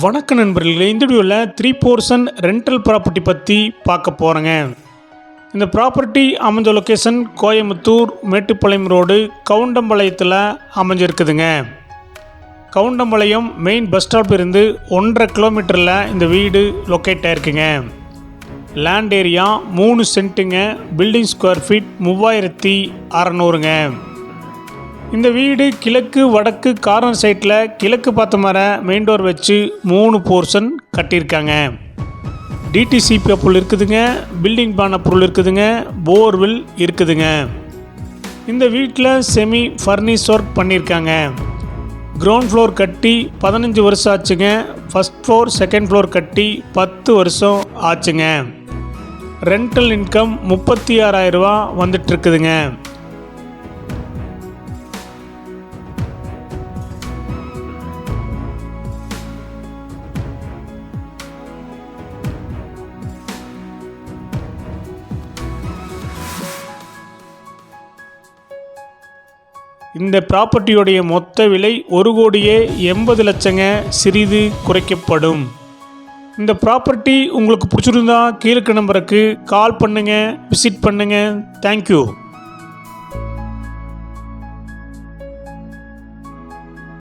வணக்க நண்பர்களே இந்த வீடியோவில் த்ரீ போர்ஷன் ரெண்டல் ப்ராப்பர்ட்டி பற்றி பார்க்க போகிறேங்க இந்த ப்ராப்பர்ட்டி அமைஞ்ச லொக்கேஷன் கோயம்புத்தூர் மேட்டுப்பாளையம் ரோடு கவுண்டம்பாளையத்தில் அமைஞ்சிருக்குதுங்க. கவுண்டம்பாளையம் மெயின் பஸ் ஸ்டாப் இருந்து ஒன்றரை கிலோமீட்டரில் இந்த வீடு லொக்கேட் ஆயிருக்குங்க. லேண்ட் ஏரியா மூணு சென்ட்டுங்க பில்டிங் ஸ்கொயர் ஃபீட் மூவாயிரத்தி அறநூறுங்க. இந்த வீடு கிழக்கு வடக்கு கார்னர் சைட்டில் கிழக்கு பார்த்த மாதிரி மெயின் டோர் வச்சு மூணு போர்ஷன் கட்டியிருக்காங்க. டிடிசிபி பொருள் இருக்குதுங்க பில்டிங் பான் பொருள் இருக்குதுங்க போர்வில் இருக்குதுங்க. இந்த வீட்டில் செமி ஃபர்னிஷ் ஒர்க் பண்ணியிருக்காங்க. கிரவுண்ட் ஃப்ளோர் கட்டி பதினஞ்சு வருஷம் ஆச்சுங்க ஃபஸ்ட் ஃப்ளோர் செகண்ட் ஃப்ளோர் கட்டி பத்து வருஷம் ஆச்சுங்க. ரெண்டல் இன்கம் முப்பத்தி ஆறாயிரரூவா வந்துட்டுருக்குதுங்க இந்த ப்ராப்பர்ட்டியுடைய மொத்த விலை ஒரு கோடியே எண்பது லட்சங்க சிறிது குறைக்கப்படும். இந்த ப்ராப்பர்ட்டி உங்களுக்கு பிடிச்சிருந்தா கீழே நம்பருக்கு கால் பண்ணுங்கள் விசிட் பண்ணுங்கள் தேங்க்யூ